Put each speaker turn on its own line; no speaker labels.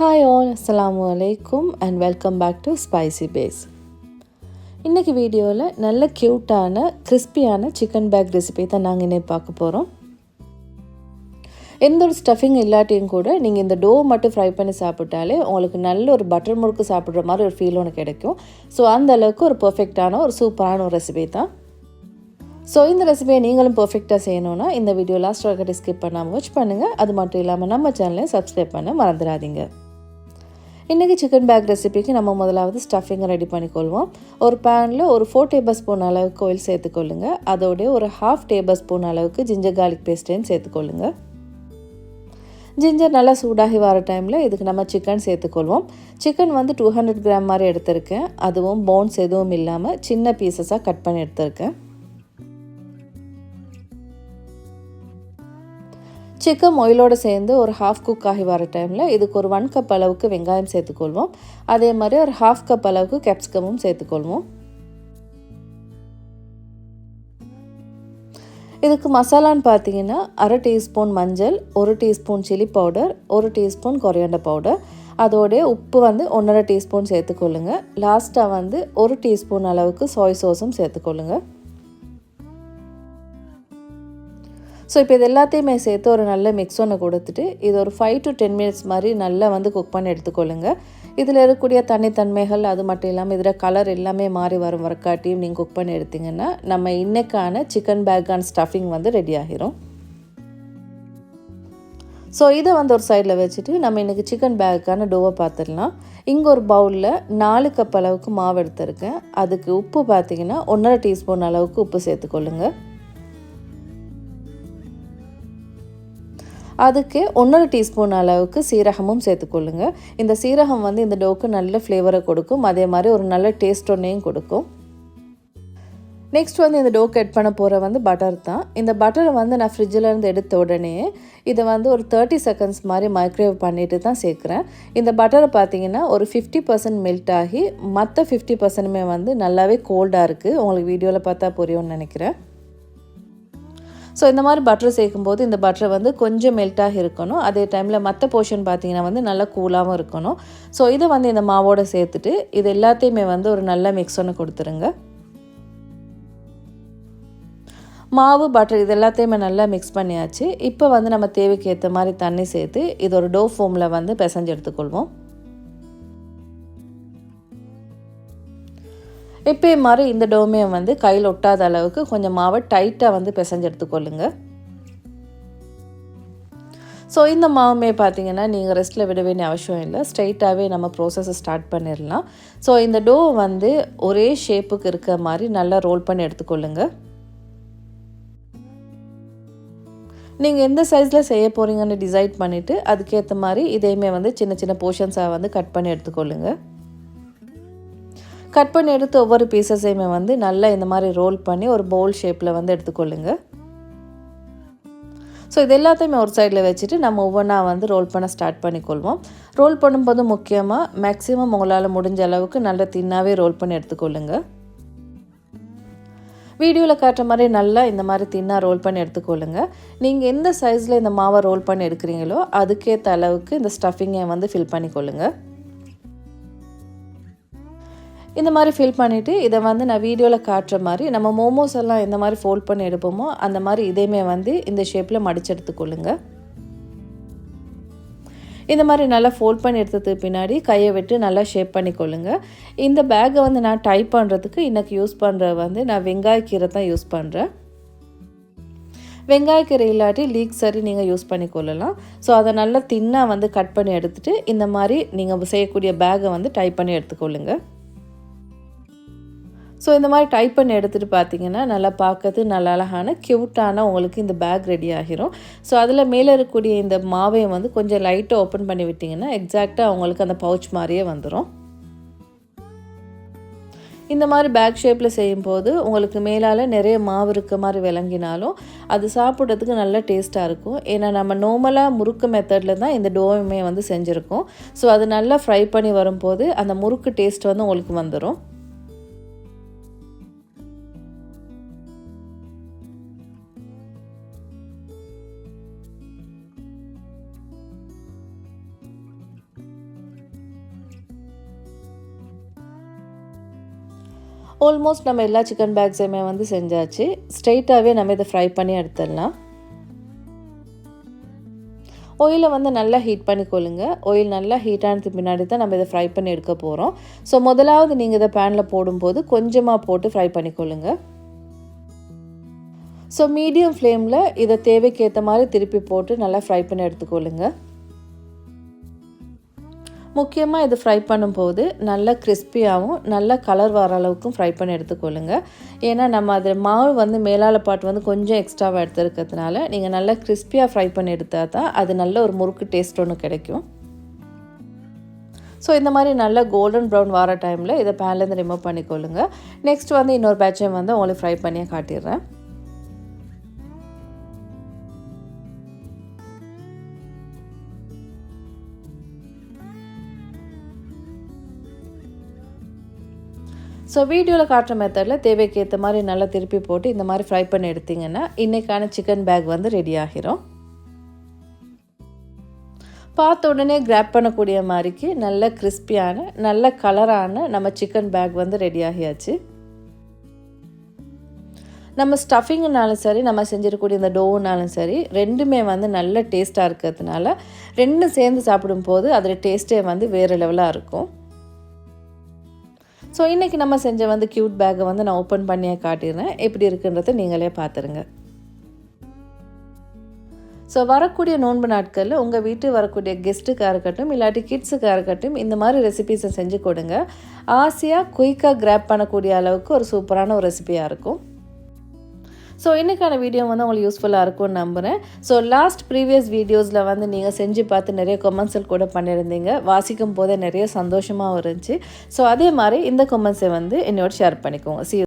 Hi all அஸ்ஸலாமு அலைக்கும் and welcome back to spicy base இன்றைக்கி வீடியோவில் நல்ல க்யூட்டான கிறிஸ்பியான சிக்கன் பேக் ரெசிபி தான் நாங்கள் இன்னைக்கு பார்க்க போகிறோம் எந்த ஒரு ஸ்டஃபிங் இல்லாட்டியும் கூட நீங்கள் இந்த டோ மட்டும் ஃப்ரை பண்ணி சாப்பிட்டாலே உங்களுக்கு நல்ல ஒரு பட்டர் முறுக்கு சாப்பிட்ற மாதிரி ஒரு ஃபீல் ஒன்று கிடைக்கும். ஸோ அந்த அளவுக்கு ஒரு பர்ஃபெக்டான ஒரு சூப்பரான ஒரு ரெசிபி தான். ஸோ இந்த ரெசிபியை நீங்களும் பர்ஃபெக்டாக செய்யணுன்னா இந்த வீடியோ லாஸ்ட் வரைக்கும் ஸ்கிப் பண்ணாமல் வாட்ச் பண்ணுங்கள் அது மட்டும் இல்லாமல் நம்ம சேனலையும் சப்ஸ்கிரைப் பண்ண மறந்துடாதீங்க. இன்றைக்கி சிக்கன் பேக் ரெசிபிக்கு நம்ம முதலாவது ஸ்டஃபிங்கை ரெடி பண்ணிக்கொள்வோம். ஒரு பேனில் ஒரு ஃபோர் டேபிள் ஸ்பூன் அளவுக்கு ஆயில் சேர்த்துக்கொள்ளுங்க. அதோடைய ஒரு ஹாஃப் டேபிள் ஸ்பூன் அளவுக்கு ஜிஞ்சர் கார்லிக் பேஸ்ட்டையும் சேர்த்துக்கொள்ளுங்க. ஜிஞ்சர் நல்லா சூடாகி வர டைமில் இதுக்கு நம்ம சிக்கன் சேர்த்துக்கொள்வோம். சிக்கன் வந்து டூ ஹண்ட்ரட் கிராம் மாதிரி எடுத்திருக்கேன். அதுவும் போன்ஸ் எதுவும் இல்லாமல் சின்ன பீசஸாக கட் பண்ணி எடுத்திருக்கேன். சிக்கன் மொயிலோடு சேர்ந்து ஒரு ஹாஃப் குக் ஆகி வர டைமில் இதுக்கு ஒரு ஒன் கப் அளவுக்கு வெங்காயம் சேர்த்துக்கொள்வோம். அதே மாதிரி ஒரு ஹாஃப் கப் அளவுக்கு கேப்சிகமும் சேர்த்துக்கொள்வோம். இதுக்கு மசாலான்னு பார்த்தீங்கன்னா அரை டீஸ்பூன் மஞ்சள் ஒரு டீஸ்பூன் சில்லி பவுடர் ஒரு டீஸ்பூன் கொரியாண்டர் பவுடர் அதோடைய உப்பு வந்து ஒன்றரை டீஸ்பூன் சேர்த்துக்கொள்ளுங்கள் லாஸ்ட்டாக வந்து ஒரு டீஸ்பூன் அளவுக்கு சோய் சோஸும் சேர்த்துக்கொள்ளுங்கள் ஸோ இப்போ இது எல்லாத்தையுமே சேர்த்து ஒரு நல்ல மிக்ஸ் ஒன்று கொடுத்துட்டு இது ஒரு ஃபைவ் டு டென் மினிட்ஸ் மாதிரி நல்லா வந்து குக் பண்ணி எடுத்துக்கொள்ளுங்க. இதில் இருக்கக்கூடிய தனித்தன்மைகள் அது மட்டும் இல்லாமல் இதில் கலர் எல்லாமே மாறி வரும். வரக்காட்டியும் நீங்கள் குக் பண்ணி எடுத்திங்கன்னா நம்ம இன்றைக்கான சிக்கன் பேக்கான் ஸ்டஃபிங் வந்து ரெடி ஆகிரும். ஸோ இதை வந்து ஒரு சைடில் வச்சுட்டு நம்ம இன்றைக்கி சிக்கன் பேக்கான டோவை பார்த்துடலாம் இங்கே ஒரு பவுலில் நாலு கப் அளவுக்கு மாவு எடுத்திருக்கேன். அதுக்கு உப்பு பார்த்தீங்கன்னா ஒன்றரை டீஸ்பூன் அளவுக்கு உப்பு சேர்த்துக்கொள்ளுங்கள் அதுக்கு ஒன்றரை டீஸ்பூன் அளவுக்கு சீரகமும் சேர்த்துக்கொள்ளுங்க. இந்த சீரகம் வந்து இந்த டோக்கு நல்ல ஃப்ளேவரை கொடுக்கும். அதே மாதிரி ஒரு நல்ல டேஸ்ட் ஒன்றையும் கொடுக்கும். நெக்ஸ்ட் வந்து இந்த டோக்கு எட் பண்ண போகிற வந்து பட்டர் தான். இந்த பட்டரை வந்து நான் ஃப்ரிட்ஜிலேருந்து எடுத்த உடனே இதை வந்து ஒரு தேர்ட்டி செகண்ட்ஸ் மாதிரி மைக்ரோவேவ் பண்ணிட்டு தான் சேர்க்குறேன். இந்த பட்டரை பார்த்தீங்கன்னா ஒரு ஃபிஃப்டி பர்சன்ட் மெல்ட் ஆகி மற்ற ஃபிஃப்டி பர்சன்ட்டுமே வந்து நல்லாவே கோல்டாக இருக்குது உங்களுக்கு வீடியோவில் பார்த்தா புரியும்னு நினைக்கிறேன். ஸோ இந்த மாதிரி பட்டர் சேர்க்கும்போது இந்த பட்டர் வந்து கொஞ்சம் மெல்ட்டாக இருக்கணும். அதே டைமில் மற்ற போர்ஷன் பார்த்தீங்கன்னா வந்து நல்லா கூலாகவும் இருக்கணும். ஸோ இதை வந்து இந்த மாவோடு சேர்த்துட்டு இது எல்லாத்தையுமே வந்து ஒரு நல்ல மிக்ஸ் ஒன்று கொடுத்துருங்க. மாவு பட்டர் இது எல்லாத்தையுமே நல்லா மிக்ஸ் பண்ணியாச்சு. இப்போ வந்து நம்ம தேவைக்கு ஏற்ற மாதிரி தண்ணி சேர்த்து இது ஒரு டோ ஃபோமில் வந்து பிசைஞ்சு எடுத்துக்கொள்வோம். எப்பயும் மாதிரி இந்த டோமே வந்து கையில் ஒட்டாத அளவுக்கு கொஞ்சம் மாவை டைட்டாக வந்து பிசைஞ்சு எடுத்துக்கொள்ளுங்க. ஸோ இந்த மாவுமே பார்த்தீங்கன்னா நீங்கள் ரெஸ்ட்டில் விட வேண்டிய அவசியம் இல்லை. ஸ்ட்ரைட்டாகவே நம்ம ப்ரோசஸை ஸ்டார்ட் பண்ணிடலாம் ஸோ இந்த டோ வந்து ஒரே ஷேப்புக்கு இருக்க மாதிரி நல்லா ரோல் பண்ணி எடுத்துக்கொள்ளுங்கள் நீங்கள் எந்த சைஸில் செய்ய போகிறீங்கன்னு டிசைட் பண்ணிவிட்டு அதுக்கேற்ற மாதிரி இதையுமே வந்து சின்ன சின்ன போர்ஷன்ஸாக வந்து கட் பண்ணி எடுத்துக்கொள்ளுங்கள் கட் பண்ணி எடுத்து ஒவ்வொரு பீசஸையுமே வந்து நல்லா இந்த மாதிரி ரோல் பண்ணி ஒரு பவுல் ஷேப்பில் வந்து எடுத்துக்கொள்ளுங்க. ஸோ இது எல்லாத்தையுமே ஒரு சைடில் வச்சுட்டு நம்ம ஒவ்வொன்றா வந்து ரோல் பண்ண ஸ்டார்ட் பண்ணிக்கொள்வோம். ரோல் பண்ணும்போது முக்கியமாக மேக்ஸிமம் உங்களால் முடிஞ்ச அளவுக்கு நல்ல தின்னாகவே ரோல் பண்ணி எடுத்துக்கொள்ளுங்க. வீடியோவில் காட்டுற மாதிரி நல்லா இந்த மாதிரி தின்னாக ரோல் பண்ணி எடுத்துக்கொள்ளுங்க. நீங்கள் எந்த சைஸில் இந்த மாவை ரோல் பண்ணி எடுக்கிறீங்களோ அதுக்கேற்ற அளவுக்கு இந்த ஸ்டஃபிங்கை வந்து ஃபில் பண்ணிக்கொள்ளுங்கள் இந்த மாதிரி ஃபில் பண்ணிவிட்டு இதை வந்து நான் வீடியோவில் காட்டுற மாதிரி நம்ம மோமோஸ் எல்லாம் எந்த மாதிரி ஃபோல்ட் பண்ணி எடுப்போமோ அந்த மாதிரி இதையுமே வந்து இந்த ஷேப்பில் மடிச்சு எடுத்துக்கொள்ளுங்க. இந்த மாதிரி நல்லா ஃபோல்ட் பண்ணி எடுத்ததுக்கு பின்னாடி கையை விட்டு நல்லா ஷேப் பண்ணிக்கொள்ளுங்க. இந்த பேக்கை வந்து நான் டைப் பண்ணுறதுக்கு இன்றைக்கி யூஸ் பண்ணுற வந்து நான் வெங்காயக்கீரை தான் யூஸ் பண்ணுறேன் வெங்காயக்கீரை இல்லாட்டி லீக் சரி நீங்கள் யூஸ் பண்ணிக்கொள்ளலாம். ஸோ அதை நல்லா தின்னாக வந்து கட் பண்ணி எடுத்துகிட்டு இந்த மாதிரி நீங்கள் செய்யக்கூடிய பேக்கை வந்து டைப் பண்ணி எடுத்துக்கொள்ளுங்க. ஸோ இந்த மாதிரி டைப் பண்ணி எடுத்துகிட்டு பார்த்தீங்கன்னா நல்லா பார்க்கறது நல்லா அழகான க்யூட்டான உங்களுக்கு இந்த பேக் ரெடி ஆகிரும். ஸோ அதில் மேலே இருக்கக்கூடிய இந்த மாவையும் வந்து கொஞ்சம் லைட்டாக ஓப்பன் பண்ணி விட்டிங்கன்னா எக்ஸாக்டாக உங்களுக்கு அந்த பவுச் மாதிரியே வந்துடும் இந்த மாதிரி பேக் ஷேப்பில் செய்யும்போது உங்களுக்கு மேலால் நிறைய மாவு இருக்க மாதிரி விளங்கினாலும் அது சாப்பிட்றதுக்கு நல்ல டேஸ்ட்டாக இருக்கும். ஏன்னா நம்ம நார்மலாக முறுக்கு மெத்தடில் தான் இந்த டோவுமே வந்து செஞ்சுருக்கோம். ஸோ அது நல்லா ஃப்ரை பண்ணி வரும்போது அந்த முறுக்கு டேஸ்ட் வந்து உங்களுக்கு வந்துடும் ஆல்மோஸ்ட் நம்ம எல்லா சிக்கன் பேக்ஸையுமே வந்து செஞ்சாச்சு. ஸ்ட்ரெயிட்டாகவே நம்ம இதை ஃப்ரை பண்ணி எடுத்துடலாம். ஆயிலை வந்து நல்லா ஹீட் பண்ணிக்கொள்ளுங்க ஆயில் நல்லா ஹீட் ஆனதுக்கு பின்னாடி தான் நம்ம இதை ஃப்ரை பண்ணி எடுக்க போகிறோம் ஸோ முதலாவது நீங்கள் இதை பேனில் போடும்போது கொஞ்சமாக போட்டு ஃப்ரை பண்ணிக்கொள்ளுங்க ஸோ மீடியம் ஃப்ளேமில் இதை தேவைக்கேற்ற மாதிரி திருப்பி போட்டு நல்லா ஃப்ரை பண்ணி எடுத்துக்கொள்ளுங்கள் முக்கியமாக இது ஃப்ரை பண்ணும்போது நல்லா கிறிஸ்பியாகவும் நல்ல கலர் வர அளவுக்கும் ஃப்ரை பண்ணி எடுத்துக்கொள்ளுங்க. ஏன்னா நம்ம அதில் மாவு வந்து மேலால பாட்டு வந்து கொஞ்சம் எக்ஸ்ட்ராவாக எடுத்துருக்கிறதுனால நீங்கள் நல்லா கிறிஸ்பியாக ஃப்ரை பண்ணி எடுத்தால் தான் அது நல்ல ஒரு முறுக்கு டேஸ்ட் ஒன்று கிடைக்கும். ஸோ இந்த மாதிரி நல்ல கோல்டன் ப்ரௌன் வர டைமில் இதை பேன்லேருந்து ரிமூவ் பண்ணிக்கொள்ளுங்க. நெக்ஸ்ட் வந்து இன்னொரு பேட்சையும் வந்து உங்களுக்கு ஃப்ரை பண்ணியே காட்டிடுறேன். ஸோ வீடியோவில் காட்டுற மெத்தடில் தேவைக்கு ஏற்ற மாதிரி நல்லா திருப்பி போட்டு இந்த மாதிரி ஃப்ரை பண்ணி எடுத்திங்கன்னா இன்றைக்கான சிக்கன் பேக் வந்து ரெடி ஆகிரும். பார்த்த உடனே கிராப் பண்ணக்கூடிய மாதிரிக்கு நல்ல கிறிஸ்பியான நல்ல கலரான நம்ம சிக்கன் பேக் வந்து ரெடி ஆகியாச்சு. நம்ம ஸ்டஃபிங்னாலும் சரி நம்ம செஞ்சிருக்கக்கூடிய இந்த டோவுனாலும் சரி ரெண்டுமே வந்து நல்ல டேஸ்ட்டாக இருக்கிறதுனால ரெண்டும் சேர்ந்து சாப்பிடும்போது அதில் டேஸ்ட்டே வந்து வேறு லெவலாக இருக்கும். ஸோ இன்றைக்கி நம்ம செஞ்ச வந்து க்யூட் பேக்கை வந்து நான் ஓப்பன் பண்ணியே காட்டிடுறேன். எப்படி இருக்குன்றதை நீங்களே பார்த்துருங்க ஸோ வரக்கூடிய நோன்பு நாட்களில் உங்கள் வீட்டு வரக்கூடிய கெஸ்ட்டுக்காக இருக்கட்டும் இல்லாட்டி கிட்ஸுக்காக இருக்கட்டும் இந்த மாதிரி ரெசிபீஸை செஞ்சு கொடுங்க. ஆசையாக குயிக்காக கிராப் பண்ணக்கூடிய அளவுக்கு ஒரு சூப்பரான ஒரு ரெசிபியாக இருக்கும். ஸோ இன்றைக்கான வீடியோ வந்து உங்களுக்கு யூஸ்ஃபுல்லாக இருக்கும்னு நம்புகிறேன் ஸோ லாஸ்ட் ப்ரீவியஸ் வீடியோஸில் வந்து நீங்கள் செஞ்சு பார்த்து நிறைய கொமெண்ட்ஸில் கூட பண்ணியிருந்தீங்க. வாசிக்கும் போதே நிறைய சந்தோஷமாகவும் இருந்துச்சு. ஸோ அதே மாதிரி இந்த கொமெண்ட்ஸை வந்து என்னோட ஷேர் பண்ணிக்கோங்க. சி